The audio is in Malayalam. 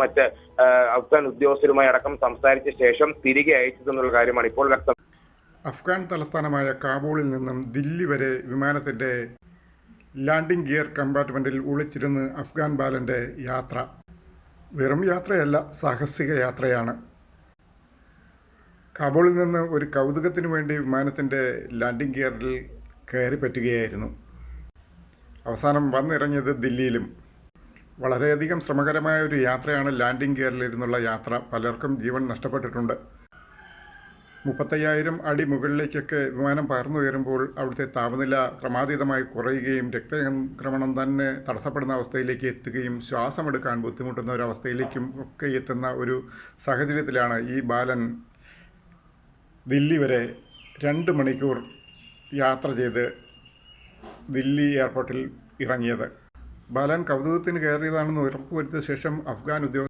മറ്റ് അഫ്ഗാൻ ഉദ്യോഗസ്ഥരുമായി അടക്കം സംസാരിച്ച ശേഷം തിരികെ അയച്ചതെന്നുള്ള കാര്യമാണ് ഇപ്പോൾ വ്യക്തം. അഫ്ഗാൻ തലസ്ഥാനമായ കാബൂളിൽ നിന്നും ദില്ലി വരെ വിമാനത്തിന്റെ ലാൻഡിംഗ് ഗിയർ കമ്പാർട്ട്മെന്റിൽ ഒളിച്ചിരുന്ന് അഫ്ഗാൻ ബാലന്റെ യാത്ര. വെറും യാത്രയല്ല സാഹസിക യാത്രയാണ്. കാബൂളിൽ നിന്ന് ഒരു കൗതുകത്തിന് വേണ്ടി വിമാനത്തിന്റെ ലാൻഡിംഗ് ഗിയറിൽ കയറി പറ്റുകയായിരുന്നു അവസാനം വന്നിറങ്ങിയത് ദില്ലിയിലും. വളരെയധികം ശ്രമകരമായ ഒരു യാത്രയാണ് ലാൻഡിംഗ് ഗിയറിലിരുന്നുള്ള യാത്ര. പലർക്കും ജീവൻ നഷ്ടപ്പെട്ടിട്ടുണ്ട്. മുപ്പത്തയ്യായിരം അടി മുകളിലേക്കൊക്കെ വിമാനം പറന്നുയരുമ്പോൾ അവിടുത്തെ താപനില ക്രമാതീതമായി കുറയുകയും രക്തചംക്രമണം തന്നെ തടസ്സപ്പെടുന്ന അവസ്ഥയിലേക്ക് എത്തുകയും ശ്വാസമെടുക്കാൻ ബുദ്ധിമുട്ടുന്ന ഒരു അവസ്ഥയിലേക്കും ഒക്കെ എത്തുന്ന ഒരു സാഹചര്യത്തിലാണ് ഈ ബാലൻ ദില്ലി വരെ രണ്ട് മണിക്കൂർ യാത്ര ചെയ്ത് ദില്ലി എയർപോർട്ടിൽ ഇറങ്ങിയത്. ബാലൻ കൗതുകത്തിന് കയറിയതാണെന്ന് ഉറപ്പുവരുത്തിയ ശേഷം അഫ്ഗാൻ ഉദ്യോഗ